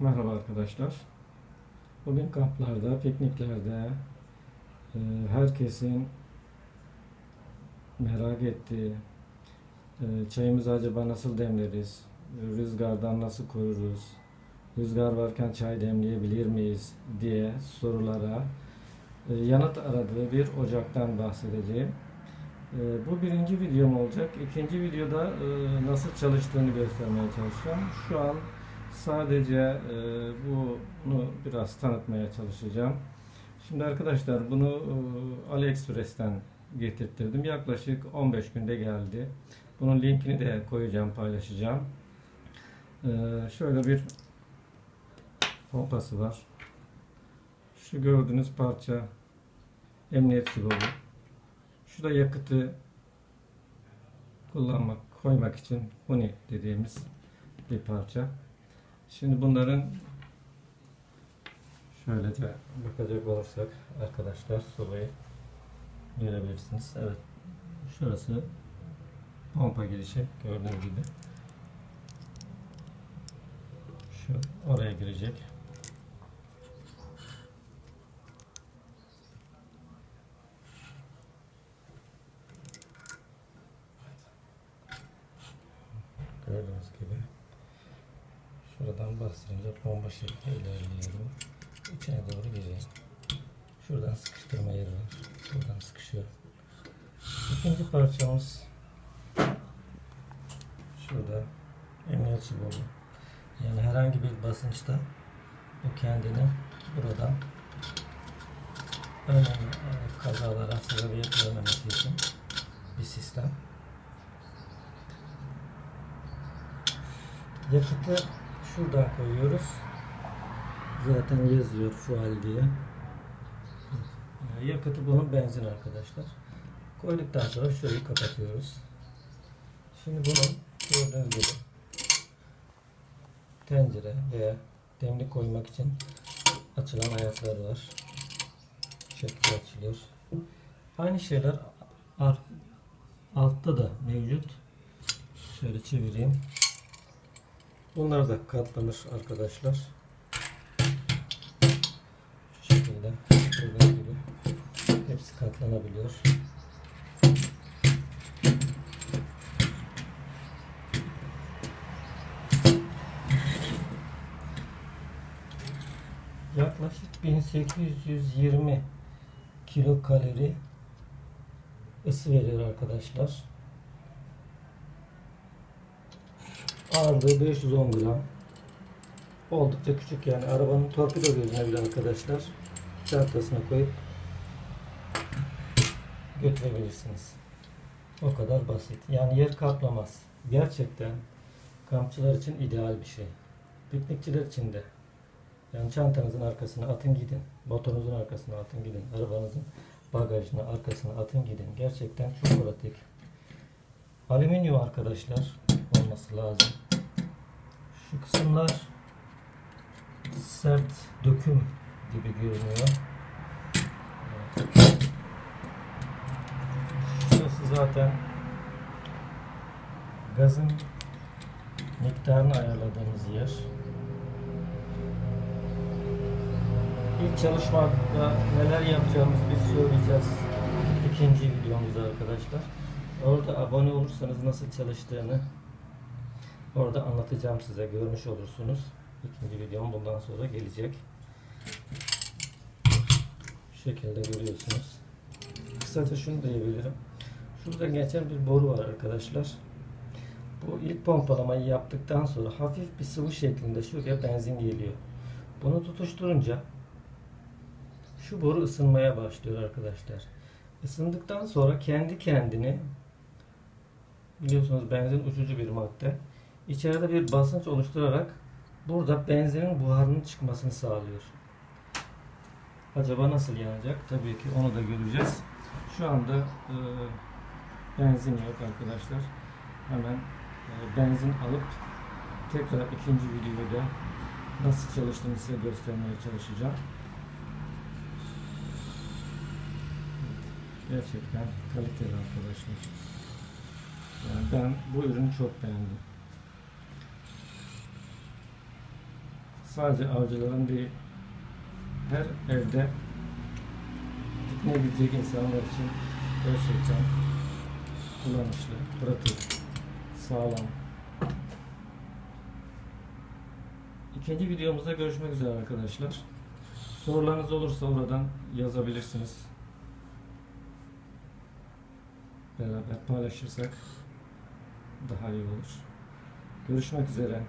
Merhaba arkadaşlar. Bugün kamplarda, pikniklerde e, herkesin merak ettiği e, çayımızı acaba nasıl demleriz, rüzgardan nasıl koruruz, rüzgar varken çay demleyebilir miyiz diye sorulara e, yanıt aradığı bir ocaktan bahsedeceğim. Bu birinci videom olacak. İkinci videoda nasıl çalıştığını göstermeye çalışacağım. Şu an Sadece e, bunu biraz tanıtmaya çalışacağım. Şimdi arkadaşlar bunu e, AliExpress'ten getirttirdim. Yaklaşık 15 günde geldi. Bunun linkini de koyacağım, paylaşacağım. E, şöyle bir pompası var. Şu gördüğünüz parça emniyet sigorlu. Şu da yakıtı kullanmak, koymak için huni dediğimiz bir parça. Şimdi bunların şöylece bakacak olursak arkadaşlar sobayı görebilirsiniz. Evet. Şurası pompa girişi gördüğünüz gibi. Şu oraya girecek. Gördüğünüz gibi. Şuradan bastırınca bomba şekli ilerliyorum. İçine doğru gireyim. Şuradan sıkıştırma yeri var. Buradan sıkışıyor. İkinci parçamız şurada emniyet çubuğu. Yani herhangi bir basınçta bu kendini buradan önemli kazalara sebebiyet vermemesi için bir sistem. Yakıtı şuradan koyuyoruz. Zaten yazıyor fuel diye. Yani yakıtı bunun benzin arkadaşlar. Koyduktan sonra şurayı kapatıyoruz. Şimdi bunun gördüğünüz gibi tencere veya demlik koymak için açılan ayaklar var. Şekli açılıyor. Aynı şeyler altta da mevcut. Şöyle çevireyim. Bunlar da katlanır arkadaşlar. Şu şekilde gördüğünüz gibi hepsi katlanabiliyor. Yaklaşık 1820 kilokalori ısı veriyor arkadaşlar. Ağırlığı 510 gram. Oldukça küçük yani arabanın torpido gözüne bile arkadaşlar çantasına koyup götürebilirsiniz. O kadar basit. Yani yer kaplamaz. Gerçekten kampçılar için ideal bir şey. Piknikçiler için de. Yani çantanızın arkasına atın gidin. Motorunuzun arkasına atın gidin. Arabanızın bagajına arkasına atın gidin. Gerçekten çok pratik. Alüminyum arkadaşlar olması lazım. Şu kısımlar sert döküm gibi görünüyor. Evet. Şurası zaten gazın miktarını ayarladığımız yer. İlk çalışmada neler yapacağımızı biz söyleyeceğiz. ikinci videomuzda arkadaşlar. Orada abone olursanız nasıl çalıştığını orada anlatacağım size. Görmüş olursunuz. İkinci videom bundan sonra gelecek. Şu şekilde görüyorsunuz. Kısaca şunu diyebilirim. Şurada geçen bir boru var arkadaşlar. Bu ilk pompalamayı yaptıktan sonra hafif bir sıvı şeklinde şuraya benzin geliyor. Bunu tutuşturunca şu boru ısınmaya başlıyor arkadaşlar. Isındıktan sonra kendi kendini biliyorsunuz benzin uçucu bir madde. İçeride bir basınç oluşturarak burada benzinin buharının çıkmasını sağlıyor. Acaba nasıl yanacak? Tabii ki onu da göreceğiz. Şu anda e, benzin yok arkadaşlar. Hemen e, benzin alıp tekrar ikinci videoda nasıl çalıştığını size göstermeye çalışacağım. Gerçekten kaliteli arkadaşlar. Yani ben bu ürünü çok beğendim. Sadece avcıların değil, her evde pikniğe gidecek insanlar için gerçekten kullanışlı, pratik, sağlam. İkinci videomuzda görüşmek üzere arkadaşlar. Sorularınız olursa oradan yazabilirsiniz. Beraber paylaşırsak daha iyi olur. Görüşmek üzere.